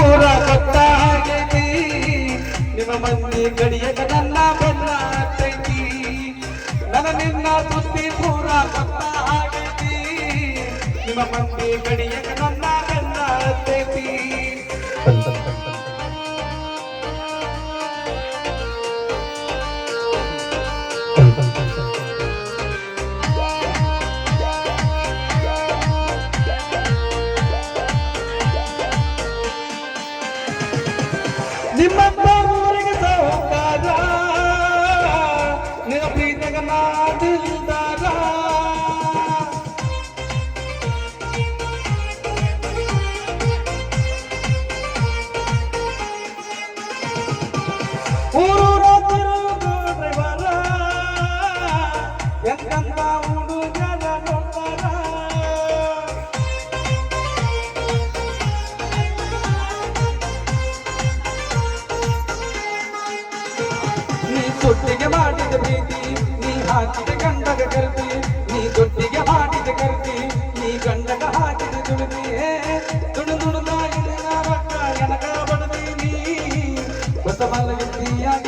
ಊರ ಕೊಟ್ಟ ಆಗೈತಿ ನಿಮ್ಮ ಮಂದಿ ಗಡಿಯಕ ನನ್ನ ಬೆನ್ನ ಹತ್ತೈತಿ ನನ್ನ ನಿನ್ನ ಸುದ್ದಿ ಪೂರ ಕೊಟ್ಟ ಆಗೈತಿ ನಿಮ್ಮ ಮಂದಿ ಗಡಿಯಕ ನನ್ನ ನಿಮ್ಮಪ್ಪ ಊರಿಗೆ ಸಾಹುಕಾರ ನಿನ್ನ ಪ್ರೀತಿಗ ನಾದಿಲ್ದಾರ ಊರು ಡ್ರೈವರ ಎಂತಂದ ಹುಡುಗರ ಕರ್ತಿ ನೀ ದೊಡ್ಡಿಗೆ ಮಾಡಿದ ಕರ್ತಿ, ನೀ ಗಂಡಗ ಹಾಕಿದ ದುಡ್ದಿ ದುಡು ದುಡುದ ಇಲ್ಲಿನ ರೊಕ್ಕ ಎನಕ ಬಡದೀನಿ ಹೊಸ ಮಲಗಿಯಾಗಿ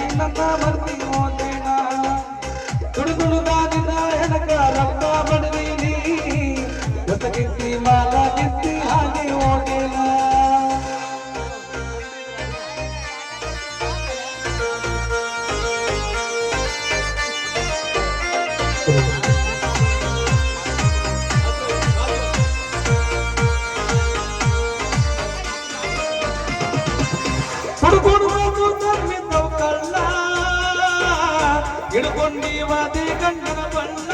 ಹಿಡ್ಕೊಂಡೀವಾದಿ ಗಂಡನ ಬಣ್ಣ.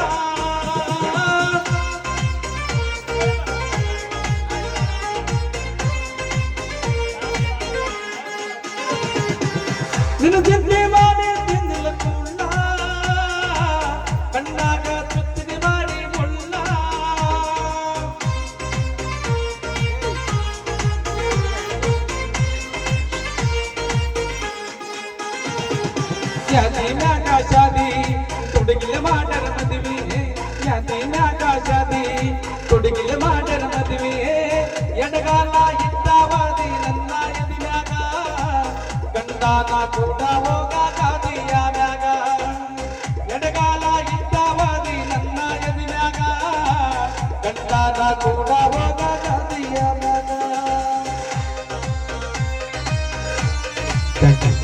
ನಿನ್ನ ಚಿಂತೆ ಮಾಡಿ ತಿಂದಿಲ್ಲ ಕುಳ್ಳ. ಕಣ್ಣಾಗ ಚುತ್ತಿಗೆ ಮಾಡಿ ಮುಳ್ಳ. ಯಾತಿ ಆಶಾದಿ ತೊಡಗಿಲ್ಲ ಮಾಡರ ಮದುವೆ ಯಾತಿನಾಗ ಆಶಾದಿ ತೊಡಗಿಲ್ಲ ಮಾಡರ ಮದುವೆ ಎಡಗಾಲ ಇದ್ದಾವಾದಿ ನನ್ನ ಎದಿನಾಗ ಗಂಡಾನ ಕೂಡ ಹೋಗಾದಿಯಾದಾಗ ಎಡಗಾಲ ಇದ್ದಾವಾದಿ ನನ್ನ ಎದಿನಾಗ ಗಂಡಾನ ಕೂಡ ಹೋಗಾದಿಯಾದಾಗ Thank you.